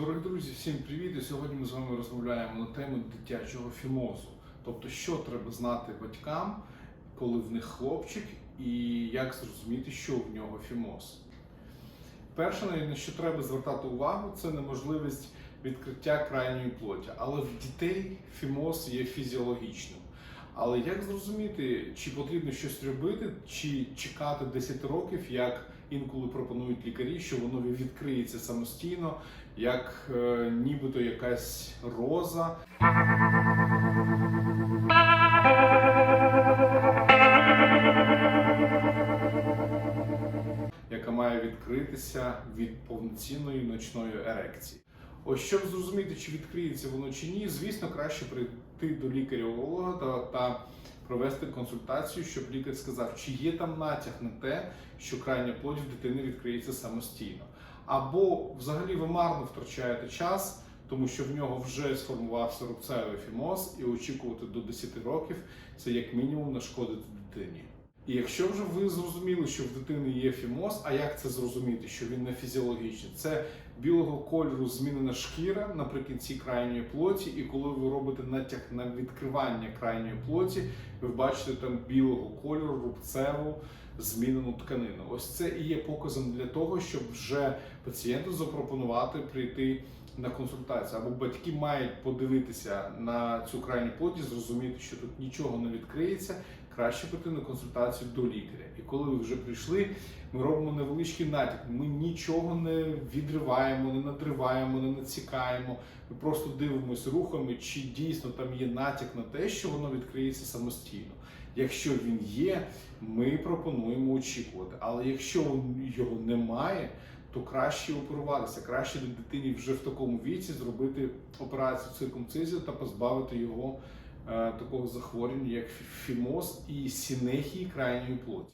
Дорогі друзі, всім привіт! І сьогодні ми з вами розмовляємо на тему дитячого фімозу. Тобто, що треба знати батькам, коли в них хлопчик, і як зрозуміти, що в нього фімоз. Перше, на що треба звертати увагу, це неможливість відкриття крайньої плоті. Але в дітей фімоз є фізіологічним. Але як зрозуміти, чи потрібно щось робити, чи чекати 10 років, як інколи пропонують лікарі, що воно відкриється самостійно, як е, нібито якась роза. яка має відкритися від повноцінної ночної ерекції. Ось щоб зрозуміти, чи відкриється воно чи ні, звісно, краще прийти до лікаря-уролога та, та провести консультацію, щоб лікар сказав, чи є там натяг на те, що крайня плоть в дитини відкриється самостійно. Або взагалі ви марно втрачаєте час, тому що в нього вже сформувався рубцевий фімоз, і очікувати до 10 років це як мінімум нашкодити дитині. І якщо вже ви зрозуміли, що в дитини є фімоз, а як це зрозуміти, що він не фізіологічний? Це білого кольору змінена шкіра наприкінці крайньої плоті, і коли ви робите натяг на відкривання крайньої плоті, ви бачите там білого кольору, рубцеву змінену тканину. Ось це і є показом для того, щоб вже пацієнту запропонувати прийти на консультацію. Або батьки мають подивитися на цю крайню плоті, зрозуміти, що тут нічого не відкриється. Краще прийти на консультацію до лікаря. І коли ви вже прийшли, ми робимо невеличкий натяк. Ми нічого не відриваємо, не надриваємо, не націкаємо. Ми просто дивимося рухами, чи дійсно там є натяк на те, що воно відкриється самостійно. Якщо він є, ми пропонуємо очікувати. Але якщо його немає, то краще оперуватися, краще дитині вже в такому віці зробити операцію циркумцизію та позбавити його такого захворювання, як фімоз і сінехії крайньої плоті.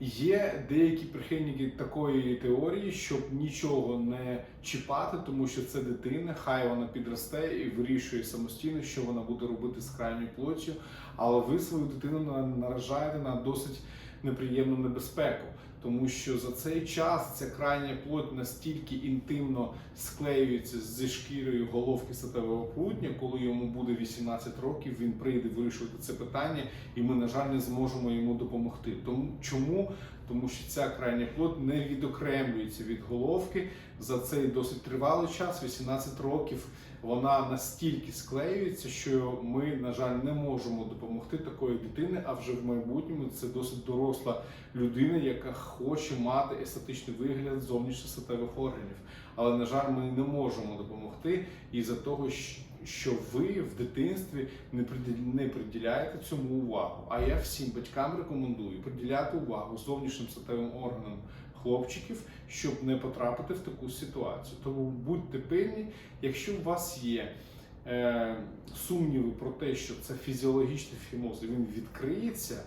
Є деякі прихильники такої теорії, щоб нічого не чіпати, тому що це дитина, хай вона підросте і вирішує самостійно, що вона буде робити з крайньою плоттю, але ви свою дитину на- наражаєте на досить неприємну небезпеку, тому що за цей час ця крайня плоть настільки інтимно склеюється зі шкірою головки статевого прутня, коли йому буде 18 років, він прийде вирішувати це питання, і ми, на жаль, не зможемо йому допомогти. Тому чому? Тому що ця крайня плоть не відокремлюється від головки за цей досить тривалий час, 18 років. Вона настільки склеюється, що ми, на жаль, не можемо допомогти такої дитини, а вже в майбутньому це досить доросла людина, яка хоче мати естетичний вигляд зовнішньо-статевих органів. Але, на жаль, ми не можемо допомогти із-за того, що ви в дитинстві не приділяєте цьому увагу. А я всім батькам рекомендую приділяти увагу зовнішнім статевим органам хлопчиків, щоб не потрапити в таку ситуацію. Тому будьте пильні, якщо у вас є е, сумніви про те, що це фізіологічний фімоз, він відкриється,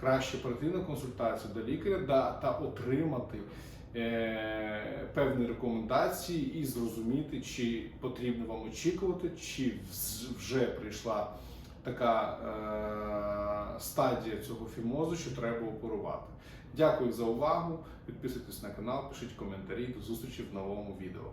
краще прийти на консультацію до лікаря да, та отримати е, певні рекомендації і зрозуміти, чи потрібно вам очікувати, чи вже прийшла така е, стадія цього фімозу, що треба оперувати. Дякую за увагу. Підписуйтесь на канал, пишіть коментарі. До зустрічі в новому відео.